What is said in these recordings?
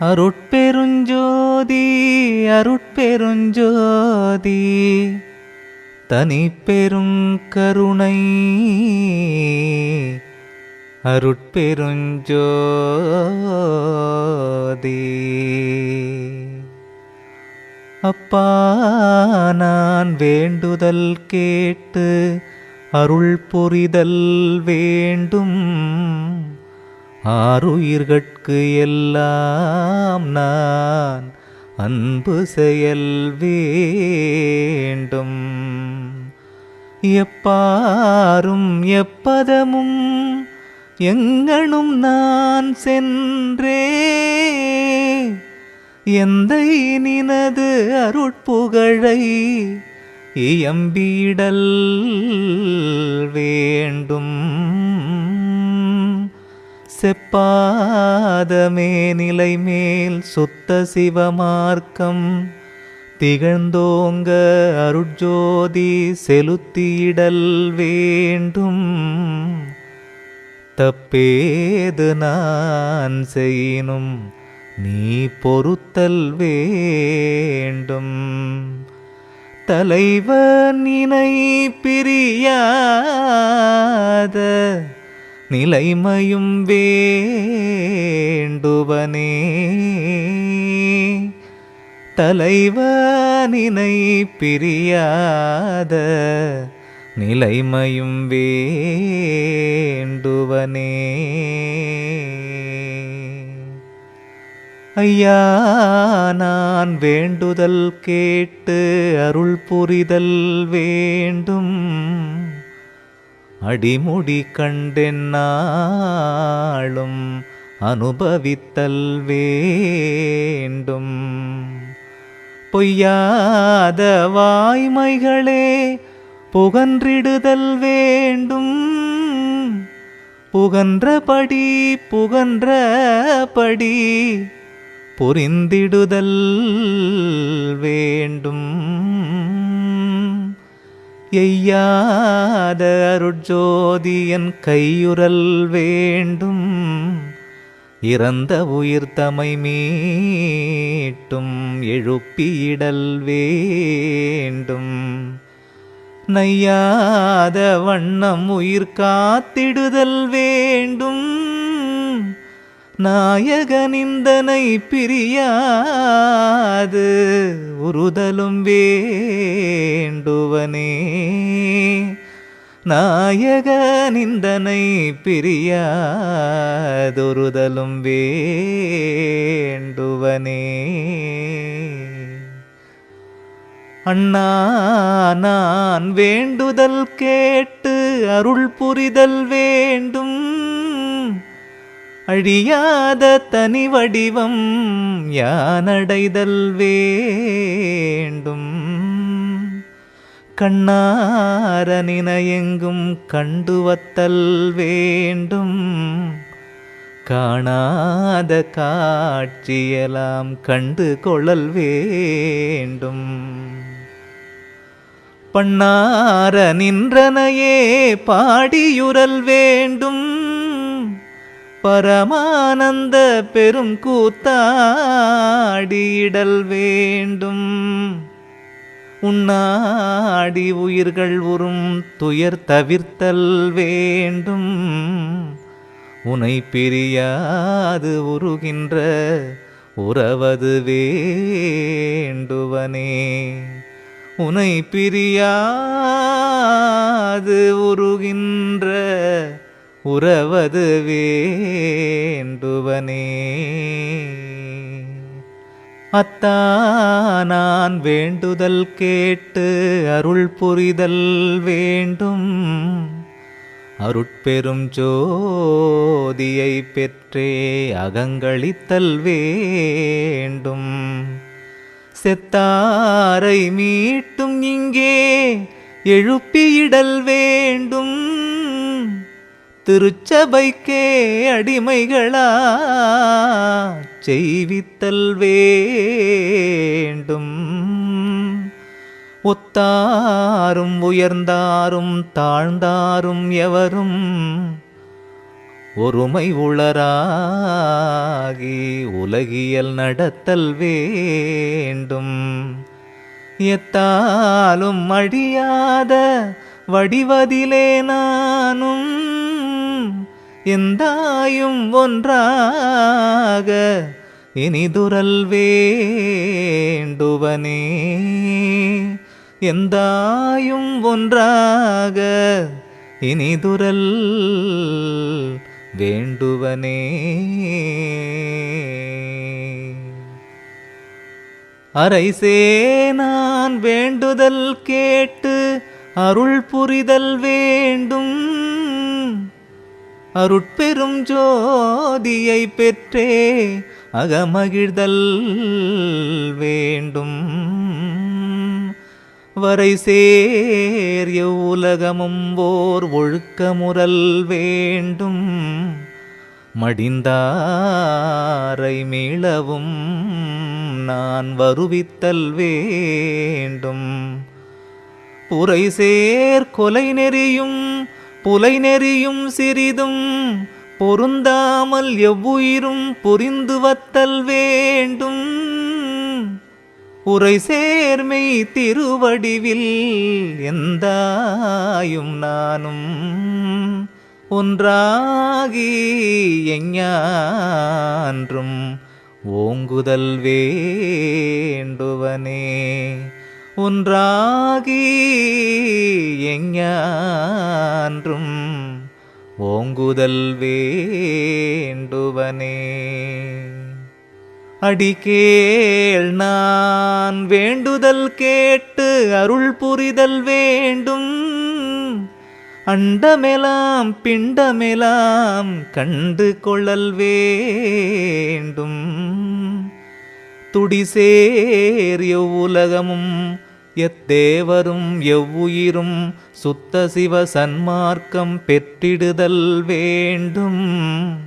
அருட்பெருஞ்சோதி அருட்பெருஞ்சோதி தனி பெருங்கருணை அருட்பெருஞ்சோதி அப்பா நான் வேண்டுதல் கேட்டு அருள் புரிதல் வேண்டும். ஆறுயிர்கட்கு எல்லாம் நான் அன்பு செயல் வேண்டும். எப்பாரும் எப்பதமும் எங்கனும் நான் சென்றே. எந்த நினது அருட்புகழை இயம்பிடல் வேண்டும். செப்பாதமே நிலை மேல் சுத்த சிவமார்க்கம். திகழ்ந்தோங்க அருட்ஜோதி செலுத்தியிடல் வேண்டும். தப்பேது நான் செய்யினும் நீ பொறுத்தல் வேண்டும். தலைவன் இணை பிரியாத நிலைமையும் வேண்டுவனே. தலைவனினை பிரியாத நிலைமையும் வேண்டுவனே. ஐயா நான் வேண்டுதல் கேட்டு அருள் புரிதல் வேண்டும். அடிமுடி கண்டென்னாளும் அனுபவித்தல் வேண்டும். பொய்யாத வாய்மைகளே புகன்றிடுதல் வேண்டும். புகன்றபடி புகன்றபடி புரிந்திடுதல் வேண்டும். எய்யாத அருட்ஜோதியன் கையுறல் வேண்டும். இறந்த உயிர் தமை மீட்டும் எழுப்பியிடல் வேண்டும். நையாத வண்ணம் உயிர் காத்திடுதல் வேண்டும். நாயகனிந்தனை பிரியாது உறுதலும் வேண்டுவனே. நாயகனிந்தனை பிரியாதொருதலும் வேண்டுவனே. அண்ணா நான் வேண்டுதல் கேட்டு அருள் புரிதல் வேண்டும். அழியாத தனி வடிவம் யானடைதல் வேண்டும். கண்ணார நினையெங்கும் கண்டுவத்தல் வேண்டும். காணாத காட்சியெல்லாம் கண்டு கொள்ளல் வேண்டும். பண்ணார நின்றனையே பாடியுறல் வேண்டும். பரமானந்த பெரும் கூத்தாடியிடல் வேண்டும். உன்னாடி உயிர்கள் உறும் துயர் தவிர்த்தல் வேண்டும். உனை பிரியாது உருகின்ற உறவது வேண்டுவனே. உனை பிரியாது உருகின்ற உறவது வேண்டுவனே. அத்தா நான் வேண்டுதல் கேட்டு அருள் புரிதல் வேண்டும். அருட்பெரும் ஜோதியை பெற்றே அகங்களித்தல் வேண்டும். செத்தாரை மீட்டும் இங்கே எழுப்பியிடல் வேண்டும். திருச்சபைக்கே அடிமைகளா? செய்வித்தல் வேண்டும். ஒத்தாரும் உயர்ந்தாரும் தாழ்ந்தாரும் எவரும் ஒருமை உளராகி உலகியல் நடத்தல் வேண்டும். எத்தாலும் அழியாத வடிவதிலே நானும் எந்தாயும் ஒன்றாக இனிதுரல் வேண்டுவனே. எந்தாயும் ஒன்றாக இனிதுரல் வேண்டுவனே. அரைசே நான் வேண்டுதல் கேட்டு அருள் புரிதல் வேண்டும். அருட்பெரும் ஜோதியை பெற்றே அகமகிழ்தல் வேண்டும். வரை சேர் உலகமும் ஓர் ஒழுக்கமுறல் வேண்டும். மடிந்தாரை மீளவும் நான் வருவித்தல் வேண்டும். புரை சேர் கொலை நெறியும் புலை நெறியும் சிறிதும் பொருந்தாமல் எவ்வுயிரும் புரிந்து வத்தல் வேண்டும். உரை சேர்மை திருவடிவில் எந்தாயும் நானும் ஒன்றாகி எஞ்ஞான்றும் ஓங்குதல் வேண்டுவனே. ஒன்றாகி எஞ்ஞான்றும் ஓங்குதல் வேண்டுவனே. அடிக்கேள் நான் வேண்டுதல் கேட்டு அருள் புரிதல் வேண்டும். அண்டமெலாம் பிண்டமெலாம் கண்டு கொள்ளல் வேண்டும். துடிசேர் எவ்வுலகமும் எத்தேவரும் எவ்வுயிரும் சுத்த சிவ சன்மார்க்கம் பெற்றிடுதல் வேண்டும்.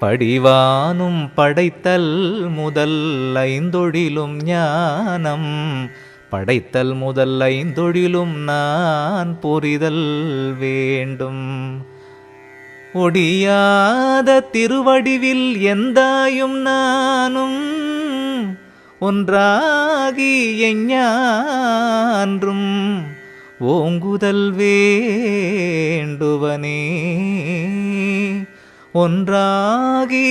படிவானும் படைத்தல் முதல் ஐந்தொழிலும் ஞானம். படைத்தல் முதல் ஐந்தொழிலும் நான் புரிதல் வேண்டும். ஒடியாத திருவடிவில் எந்தாயும் நானும் ஒன்றாகி எஞ்ஞான்றும் ஓங்குதல் வேண்டுவனே. ஒன்றாகி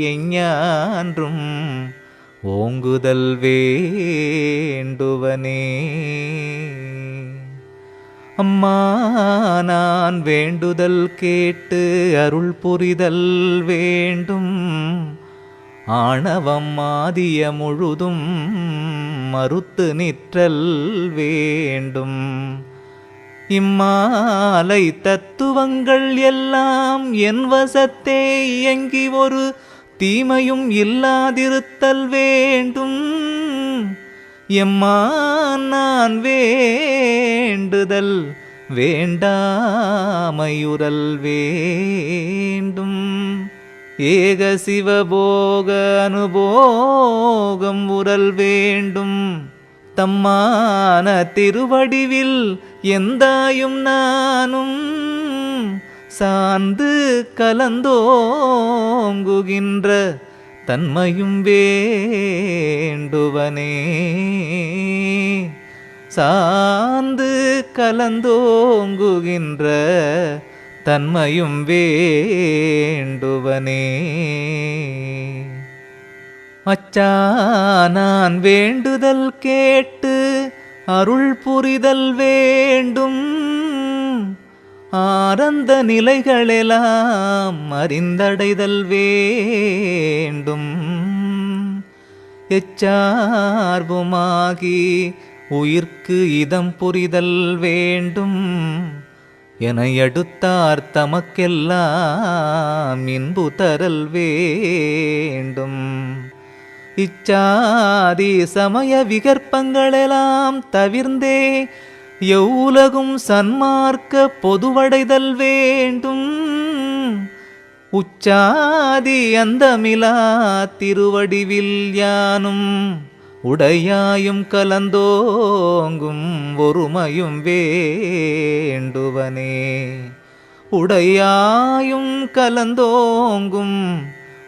எஞ்ஞான்றும் ஓங்குதல் வேண்டுவனே. அம்மா நான் வேண்டுதல் கேட்டு அருள் புரிதல் வேண்டும். ஆணவம் ஆதிய முழுதும் மறுத்து நிற்றல் வேண்டும். இம்மாலை தத்துவங்கள் எல்லாம் என் வசத்தே இயங்கி ஒரு தீமையும் இல்லாதிருத்தல் வேண்டும். எம்மா நான் வேண்டுதல் வேண்டாமையுறல் வேண்டும். ஏக சிவபோக அனுபோகம் உரல் வேண்டும். தம்மான திருவடிவில் எந்தாயும் நானும் சார்ந்து கலந்தோங்குகின்ற தன்மையும் வேண்டுவனே. சார்ந்து கலந்தோங்குகின்ற தன்மையும் வேண்டுவனே. அச்சா நான் வேண்டுதல் கேட்டு அருள் புரிதல் வேண்டும். ஆனந்த நிலைகளெல்லாம் அறிந்தடைதல் வேண்டும். எச்சார்புமாகி உயிர்க்கு இதம் புரிதல் வேண்டும். என எடுத்தார் தமக்கெல்லாம் இன்பு தரல் வேண்டும். இச்சாதி சமய விகற்பங்களெல்லாம் தவிர்ந்தே எவ்வுலகும் சன்மார்க்க பொதுவடைதல் வேண்டும். உச்சாதி அந்தமிலா திருவடிவில் யானும் உடையாயும் கலந்தோங்கும் ஒருமையும் வேண்டுவனே. உடையாயும் கலந்தோங்கும்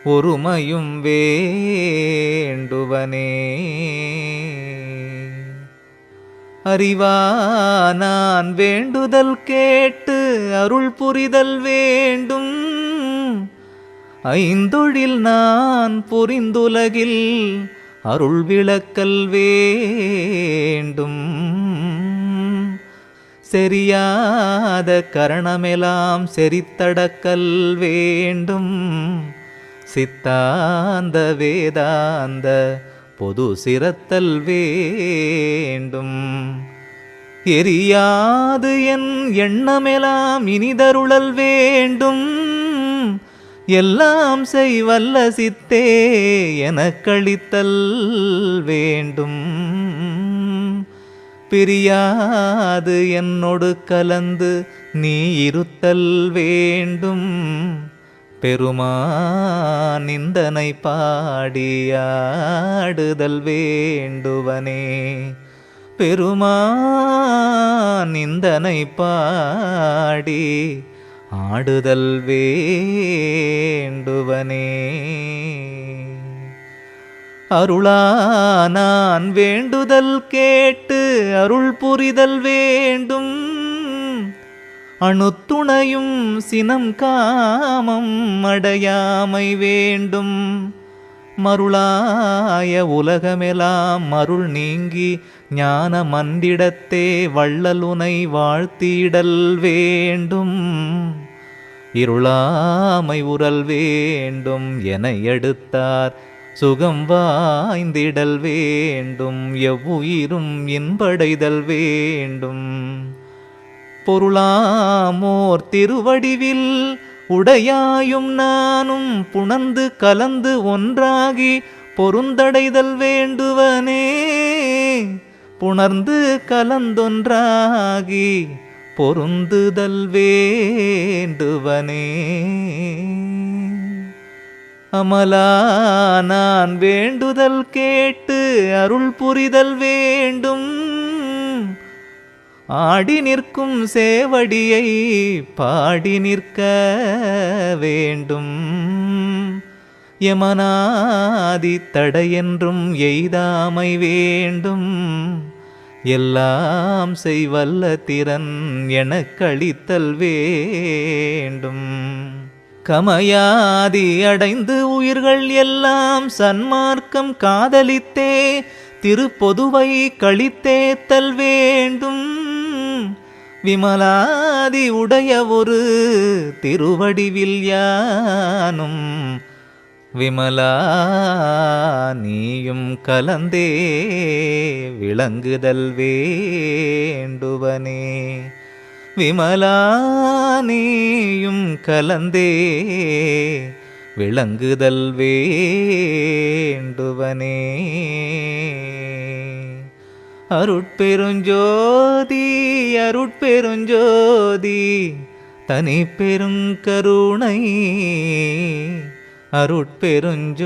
ஒருமையும் வேண்டுவனே. அறிவா நான் வேண்டுதல் கேட்டு அருள் புரிதல் வேண்டும். ஐந்தொழில் நான் புரிந்துலகில் அருள் விளக்கல் வேண்டும். செரியாத கரணமெலாம் செரித்தடக்கல் வேண்டும். சித்தாந்த வேதாந்த பொது சிரத்தல் வேண்டும். எரியாது என் எண்ணமெலாம் இனிதருளல் வேண்டும். எல்லாம் செய்வல்ல சித்தே எனக்களித்தல் வேண்டும். பிரியாது என்னோடு கலந்து நீ இருத்தல் வேண்டும். பெருமான் நிந்தனை பாடியாடுதல் வேண்டுவனே. பெருமான் நிந்தனை பாடி ஆடுதல் வேண்டுவனே. அருளா நான் வேண்டுதல் கேட்டு அருள் புரிதல் வேண்டும். அணுத்துணையும் சினம் காமம் அடையாமை வேண்டும். மருளாய உலகமெலாம் மருள் நீங்கி ஞான மந்திடத்தே வள்ளலுனை வாழ்த்திடல் வேண்டும். இருளாமை உரல் வேண்டும் என எடுத்தார். சுகம் வாய்ந்திடல் வேண்டும் எவ்வுயிரும் இன்படைதல் வேண்டும். பொருளாமோர் திருவடிவில் உடையாயும் நானும் புணர்ந்து கலந்து ஒன்றாகி பொருந்தடைதல் வேண்டுவனே. புணர்ந்து கலந்தொன்றாகி பொருந்துதல் வேண்டுவனே. அமலா நான் வேண்டுதல் கேட்டு அருள் புரிதல் வேண்டும். ஆடி நிற்கும் சேவடியை பாடி நிற்க வேண்டும். யமனாதி தடையென்றும் எய்தாமை வேண்டும். எல்லாம் செய்வல்ல திறன் எனக்களித்தல் வேண்டும். கமயாதி அடைந்து உயிர்கள் எல்லாம் சன்மார்க்கம் காதலித்தே திருப்பொதுவை கழித்தேத்தல் வேண்டும். விமலாதி உடைய ஒரு திருவடிவில் யானும் விமலா நீயும் கலந்தே விளங்குதல் வேண்டுவனே. விமலா நீயும் கலந்தே விளங்குதல் வேண்டுவனே. அருட்பெருஞ்சோதி அருட்பெருஞ்சோதி தனி பெருங்கருணை அருட்பெருஞ்சோதி